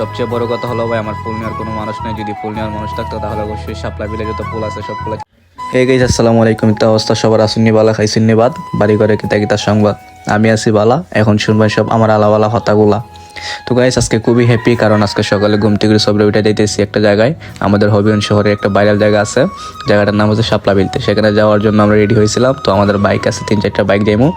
সবচেয়ে বড় কথা হলো, ভাই, আমার ফুল নেওয়ার কোনো মানুষ নেই। যদি ফুল নেওয়ার মানুষ থাকতো, তাহলে অবশ্যই সাপ্লাই বিলে যত, ফুল আছে, সব ফুল হে গেছে আসসালামু আলাইকুম। তো অবস্থা? সবার আসুননি বালা খাইছেননি বাদ। বাড়ি ঘরে কিতা কিতা সংবাদ? আমি আছি বালা, এখন শুনবেন সব আমার আলাওয়ালা হতাগুলা। তো গাইস আজকে খুবই হ্যাপি কারণ আজকে সকালে ঘুম থেকে সবরে উঠে দিতেছি একটা জায়গায়। আমাদের হবিগঞ্জ শহরে একটা ভাইরাল জায়গা আছে। জায়গাটার নাম হচ্ছে শাপলা বিলতে সেখানে যাওয়ার জন্য আমরা রেডি হয়েছিলাম। তো আমাদের বাইক আছে, তিন চারটা বাইক যাইমু।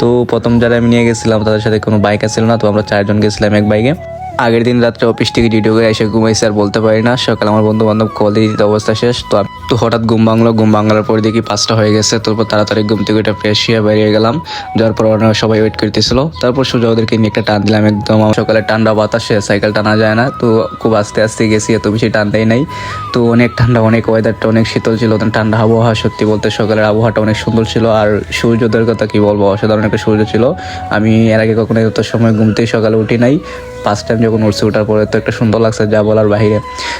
তো প্রথম যারা আমি নিয়ে গেছিলাম, তাদের সাথে কোনো বাইক আছিল না। তো আমরা চারজন গেছিলাম এক বাইকে আগের দিন রাত্রে অফিস থেকে ডিউটি করে এসে ঘুমাই স্যার বলতে পারি না। সকাল আমার বন্ধু বান্ধব কল দিয়ে দিতে অবস্থা শেষ। তো তো হঠাৎ ঘুম ভাঙলো, ঘুম ভাঙার পর দেখি পাঁচটা হয়ে গেছে। তারপর তাড়াতাড়ি ঘুম থেকে এটা ফ্রেশ হয়ে বেরিয়ে গেলাম। যাওয়ার পর সবাই ওয়েট করতেছিল। তারপর সোজা ওদেরকে নিয়ে একটা টান দিলাম। একদম সকালে ঠান্ডা বাতাসে সাইকেল টানা যায় না। তো খুব আস্তে আস্তে গেছি, এত বেশি টান দেয় নাই। তো অনেক ঠান্ডা, অনেক ওয়েদারটা অনেক শীতল ছিল। ঠান্ডা আবহাওয়া সত্যি বলতে সকালের আবহাওয়াটা অনেক সুন্দর ছিল। আর সূর্যোদয়ের কথা কি বলব? অসাধারণ একটা সূর্য ছিল। আমি এর আগে কখনো এত সময় ঘুমতেই সকালে উঠি নাই। ফার্স্ট টাইম যখন উঠছে ওঠার পরে তো একটা সুন্দর লাগছে যা বলার বাইরে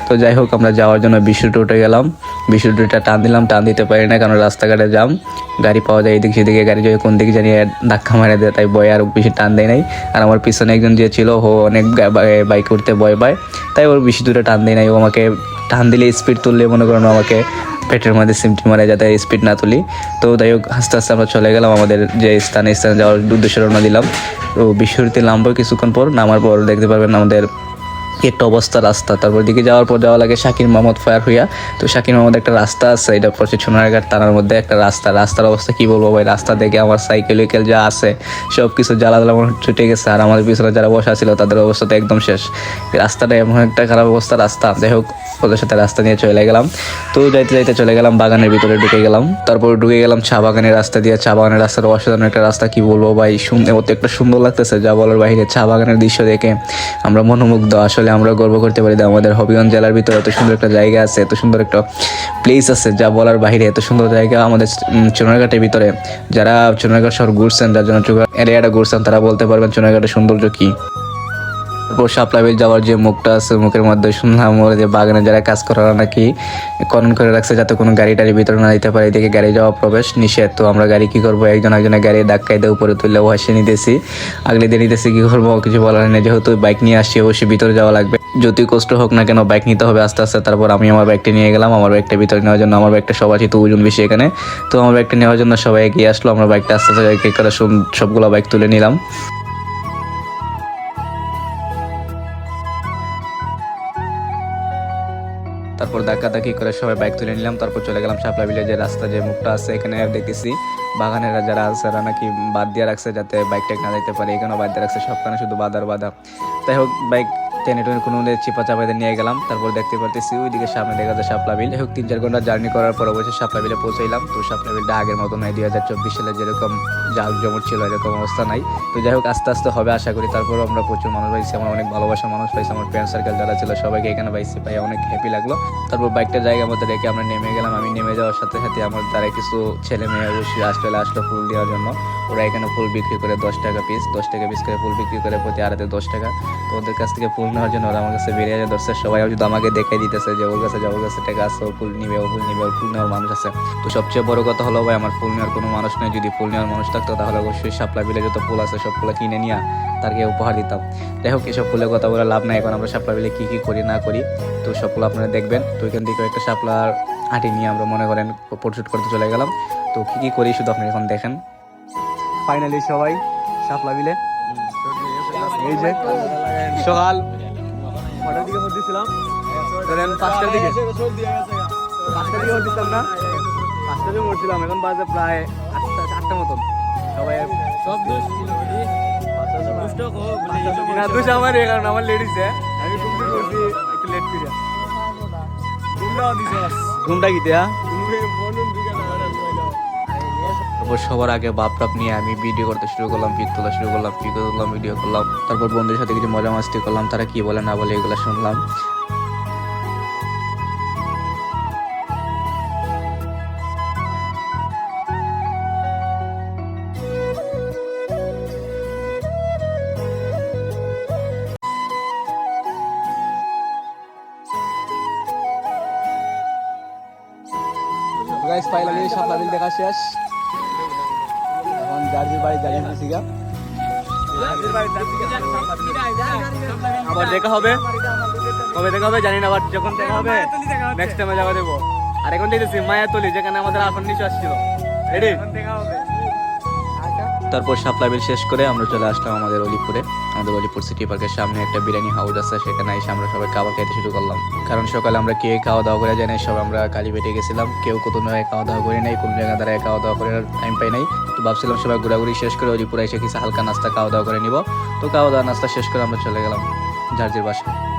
তো যাই হোক, আমরা যাওয়ার জন্য বিশুটে উঠে গেলাম। বিশুটিটা টান দিলাম, টান দিতে পারি না, কারণ রাস্তাঘাটে যাম গাড়ি পাওয়া যায় এদিক সেদিকে, গাড়ি যদি কোন দিকে জানিয়ে ধাক্কা মারে দেয়, তাই বয় আর বেশি টান দেয় নাই। আর আমার পিছনে একজন যে ছিল, ও অনেক বাইক উঠতে ভয় পায়, তাই ওর বেশি দূরে টান দেয় নাই। ও আমাকে টান দিলে স্পিড তুললে, মনে করেন আমাকে পেটের মধ্যে সিমটি মারে যাতে স্পিড না তুলি। তো যাই হোক, আস্তে আস্তে আমরা চলে গেলাম আমাদের যে স্থানে স্থানে যাওয়ার উদ্দেশ্যে রওনা দিলাম। তো বিশ্বরীতে নামবো কিছুক্ষণ পর, নামার পর দেখতে পারবেন আমাদের কি একটা অবস্থা রাস্তা। তারপর দিকে যাওয়ার পর যাওয়া লাগে শাকির মোহাম্মদ ফায়ার হইয়া। তো শাকির মোহাম্মদ একটা রাস্তা আছে, এটা পড়ছে সোনারঘাট থানার মধ্যে একটা রাস্তা। রাস্তার অবস্থা কি বলব ভাই? রাস্তা দেখে আমার সাইকেল উইকেল যা আছে সব কিছু জ্বালা জ্বালা ছুটে গেছে। আর আমাদের পিছনে যারা বসা ছিল, তাদের অবস্থা তো একদম শেষ। রাস্তাটা এমন একটা খারাপ অবস্থা, রাস্তা। যাই হোক, ওদের সাথে রাস্তা নিয়ে চলে গেলাম। তো যাইতে যাইতে চলে গেলাম, বাগানের ভিতরে ঢুকে গেলাম। তারপর ঢুকে গেলাম চা বাগানের রাস্তা দিয়ে। চা বাগানের রাস্তার অসাধারণ একটা রাস্তা, কি বলব ভাই? শুনতে একটা সুন্দর লাগতেছে, যা বলার বাইরে। চা বাগানের দৃশ্য দেখে আমরা মনোমুগ্ধ। আসলে আমরা গর্ব করতে পারি যে আমাদের হবিগঞ্জ জেলার ভিতরে এত সুন্দর একটা জায়গা আছে, এত সুন্দর একটা প্লেস আছে যা বলার বাইরে, এত সুন্দর জায়গা আমাদের চুনারঘাটের ভিতরে। যারা চুনারঘাট শহর ঘুরছেন, যার জন্য এরিয়াটা ঘুরছেন, তারা বলতে পারবেন চুনারঘাটের সৌন্দর্য কি। তারপর সাপ্লাইবিল যাওয়ার যে মুখটা আছে, মুখের মধ্যে শুনলাম ওরা যে বাগানে যারা কাজ করার নাকি কনন করে রাখছে যাতে কোনো গাড়ি টাড়ি ভিতরে না দিতে পারে, এদিকে গাড়ি যাওয়া প্রবেশ নিষেধ। তো আমরা গাড়ি কি করব? একজন একজনের গাড়ি ধাক্কাই দিয়ে উপরে তুললে ও হাসি নিতেছি, আগলে দিয়ে নিতেছি, কি করব? কিছু বলার নেই, যেহেতু বাইক নিয়ে আসছি, অবশ্যই ভিতরে যাওয়া লাগবে। যতই কষ্ট হোক না কেন, বাইক নিতে হবে আস্তে আস্তে। তারপর আমি আমার বাইকটা নিয়ে গেলাম, আমার বাইকটা ভিতরে নেওয়ার জন্য, আমার সব আছে তো ওজন বেশি এখানে। তো আমার বাইকটা নেওয়ার জন্য সবাই এগিয়ে আসলো, আমরা বাইকটা আস্তে আস্তে সবগুলো বাইক তুলে নিলাম। তারপর ধাক্কা ধাক্কি করে সবাই বাইক তুলে নিলাম, তারপর চলে গেলাম শাপলা যে রাস্তা যে মুখটা আছে, এখানে দেখতেছি বাগানেরা যারা আছে, তারা নাকি বাদ দিয়ে রাখছে যাতে বাইক টেক না যেতে পারে, এখানেও বাদ দিয়ে রাখছে, সবখানে শুধু বাদার বাধা। তাই হোক বাইক টেনে টেনে কোনো চিপা চাপাতে নিয়ে গেলাম। তারপর দেখতে পারতেছি ওইদিকে সামনে দেখা যায় শাপলা বিল। হোক তিন চার ঘণ্টা জার্নি করার পর অবশ্যই শাপলা বিলে পৌঁছাইলাম। তো শাপলা বিলটা আগের মতো নয় দুই হাজার চব্বিশ সালে যেরকম জাল জমট ছিল, এরকম অবস্থা নাই। তো যাই হোক আস্তে আস্তে হবে আশা করি। তারপর আমরা প্রচুর মানুষ পাইছি, আমার অনেক ভালোবাসার মানুষ পাইছি, আমার ফ্রেন্ড সার্কেল যারা ছিল সবাইকে এখানে পাইছি পাই অনেক হ্যাপি লাগল। তারপর বাইকটা জায়গার মধ্যে রেখে আমরা নেমে গেলাম। আমি নেমে যাওয়ার সাথে সাথে আমার দ্বারা কিছু ছেলে মেয়ে অবশ্যই আসলে, আসলো ফুল দেওয়ার জন্য। ওরা এখানে ফুল বিক্রি করে দশ টাকা পিস দশ টাকা পিস করে ফুল বিক্রি করে প্রতি আড়াতে দশ টাকা। তো ওদের কাছ থেকে ফুল নেওয়ার জন্য ওরা আমার কাছে বেরিয়ে যায়। দর্শক সবাই যদি আমাকে দেখে দিতেছে যে ওর কাছে যে, ওর কাছে টাকা আছে, ও ফুল নিবে, ও ফুল নিবে ও ফুল নেওয়ার মানুষ আছে। তো সবচেয়ে বড় কথা হলো, ভাই, আমার ফুল নেওয়ার কোনো মানুষ নেই। যদি ফুল নেওয়ার মানুষ থাকতো, তাহলে অবশ্যই সাপলা বিলে যত ফুল আছে, সব ফুল কিনে নিয়ে তারকে উপহার দিতাম। যাই হোক, এসব ফুলের কথা বলে লাভ নাই। এখন আমরা সাপলা বিলে কী কী করি, না করি, তো সবগুলো আপনারা দেখবেন। তো এখান থেকে একটা সাপলার আটি নিয়ে আমরা মনে করেন ফটোশুট করতে চলে গেলাম। তো কী কী করি, শুধু আপনি এখন দেখেন। ফাইনালি সবাই সাপলা বিলে এই যে সকাল কটার দিকে ভোট দিছিলাম ধরেন পাঁচটার দিকে। পাঁচটার দিকে না? পাঁচটার দিকে এখন বাজে প্রায় আটটা আটটা মতন। সবাই সব দোষ ছিল বুঝলি দুষ্ট হোক না দোষ আমার এই কারণ আমার লেডিস আমি করছি একটু লেট ঘুমটা কি দেয়া তারপর সবার আগে বাপ টাপ নিয়ে আমি ভিডিও করতে শুরু করলাম পিক তোলা শুরু করলাম পিক তুললাম ভিডিও করলাম, তারপর বন্ধুদের সাথে কিছু মজা মাস্তি করলাম, তারা কি বলে না বলে এগুলো শুনলাম। গাইস ফাইনালি বিল দেখা শেষ। জার্জির বাড়ি জার্জি দিছি গা আবার দেখা হবে। কবে দেখা হবে জানি না, আবার যখন দেখা হবে নেক্সট টাইমে যাওয়া দেবো। আর এখন দেখতেছি মায়াতলি, যেখানে আমাদের আসন নিচে আসছিল। রেডি দেখা হবে তারপর শাপলা বিল শেষ করে আমরা চলে আসলাম আমাদের অলিপুরে। আমাদের অলিপুর সিটি পার্কের সামনে একটা বিরিয়ানি হাউস আছে, সেখানে এসে আমরা সবাই খাবার খেতে শুরু করলাম। কারণ সকালে আমরা কে খাওয়া দাওয়া করে জানি সব আমরা কালী পেটে গেছিলাম। কেউ কোথাও নয় খাওয়া দাওয়া করে নাই, কোনো জায়গা দ্বারা খাওয়া দাওয়া করার টাইম পাই নাই। তো ভাবছিলাম সবাই ঘোরাঘুরি শেষ করে অলিপুরে এসে কিছু হালকা নাস্তা খাওয়া দাওয়া করে নিব। তো খাওয়া দাওয়া নাস্তা শেষ করে আমরা চলে গেলাম ঝার্জির বাসায়।